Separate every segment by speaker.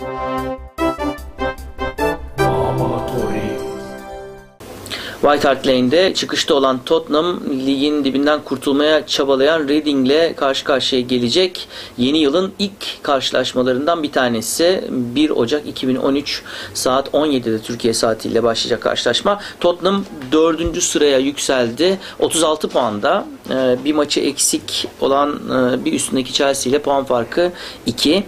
Speaker 1: Música White Hart Lane'de çıkışta olan Tottenham ligin dibinden kurtulmaya çabalayan Reading'le karşı karşıya gelecek. Yeni yılın ilk karşılaşmalarından bir tanesi 1 Ocak 2013 saat 17'de Türkiye saatiyle başlayacak karşılaşma. Tottenham 4. sıraya yükseldi. 36 puanda e, bir maçı eksik olan e, bir üstündeki Chelsea ile puan farkı 2. E,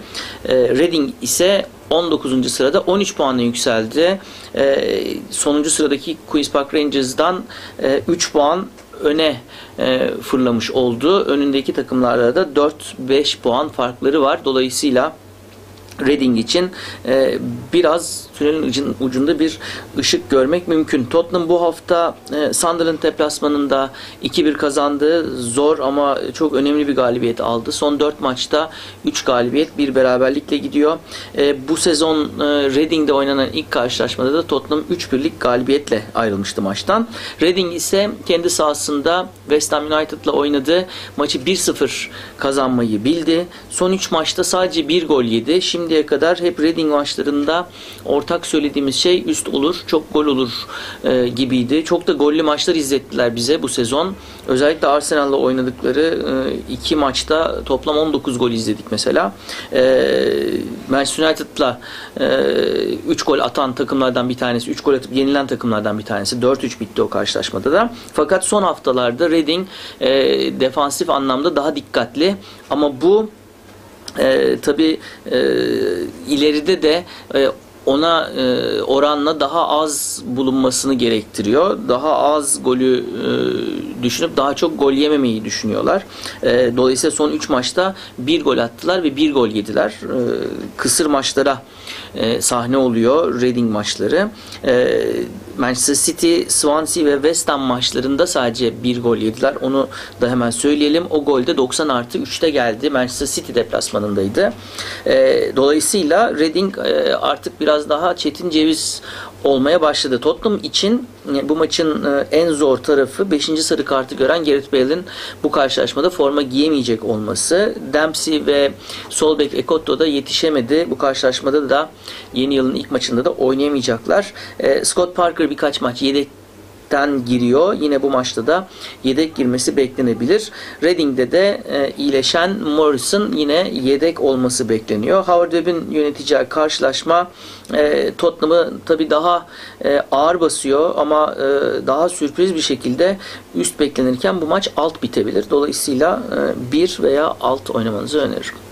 Speaker 1: Reading ise 19. sırada 13 puanla yükseldi. E, sonuncu sıradaki Queen's Park Rangers'dan e, 3 puan öne e, fırlamış oldu. Önündeki takımlarda da 4-5 puan farkları var. Dolayısıyla Reading için e, biraz tünelin ucunda bir ışık görmek mümkün. Tottenham bu hafta e, Sunderland deplasmanında 2-1 kazandı. Zor ama çok önemli bir galibiyet aldı. Son 4 maçta 3 galibiyet, 1 beraberlikle gidiyor. E, bu sezon e, Reading'de oynanan ilk karşılaşmada da Tottenham 3-1'lik galibiyetle ayrılmıştı maçtan. Reading ise kendi sahasında West Ham United'la oynadı. Maçı 1-0 kazanmayı bildi. Son 3 maçta sadece 1 gol yedi. Şimdiye kadar hep Reading maçlarında ortak söylediğimiz şey üst olur, çok gol olur e, gibiydi. Çok da gollü maçlar izlettiler bize bu sezon. Özellikle Arsenal'la oynadıkları e, iki maçta toplam 19 gol izledik mesela. E, Manchester United'la e, 3 gol atan takımlardan bir tanesi, 3 gol atıp yenilen takımlardan bir tanesi. 4-3 bitti o karşılaşmada da. Fakat son haftalarda Reading e, defansif anlamda daha dikkatli ama bu e, tabii e, ileride de e, ona e, oranla daha az bulunmasını gerektiriyor. Daha az golü e, düşünüp daha çok gol yememeyi düşünüyorlar. E, dolayısıyla son 3 maçta bir gol attılar ve bir gol yediler. E, kısır maçlara e, sahne oluyor Reading maçları. E, Manchester City, Swansea ve West Ham maçlarında sadece bir gol yediler. Onu da hemen söyleyelim. O gol de 90 artı 3'te geldi. Manchester City deplasmanındaydı. E, dolayısıyla Reading e, artık biraz daha çetin ceviz olmaya başladı. Tottenham için e, bu maçın e, en zor tarafı 5. sarı kartı gören Gareth Bale'in bu karşılaşmada forma giyemeyecek olması. Dempsey ve Solbek Ekotto da yetişemedi. Bu karşılaşmada da yeni yılın ilk maçında da oynayamayacaklar. E, Scott Parker birkaç maç yedek yedekten giriyor. Yine bu maçta da yedek girmesi beklenebilir. Reading'de de e, iyileşen Morrison yine yedek olması bekleniyor. Howard Webb'in yöneteceği karşılaşma e, Tottenham'ı tabii daha e, ağır basıyor ama e, daha sürpriz bir şekilde üst beklenirken bu maç alt bitebilir. Dolayısıyla e, bir veya alt oynamanızı öneririm.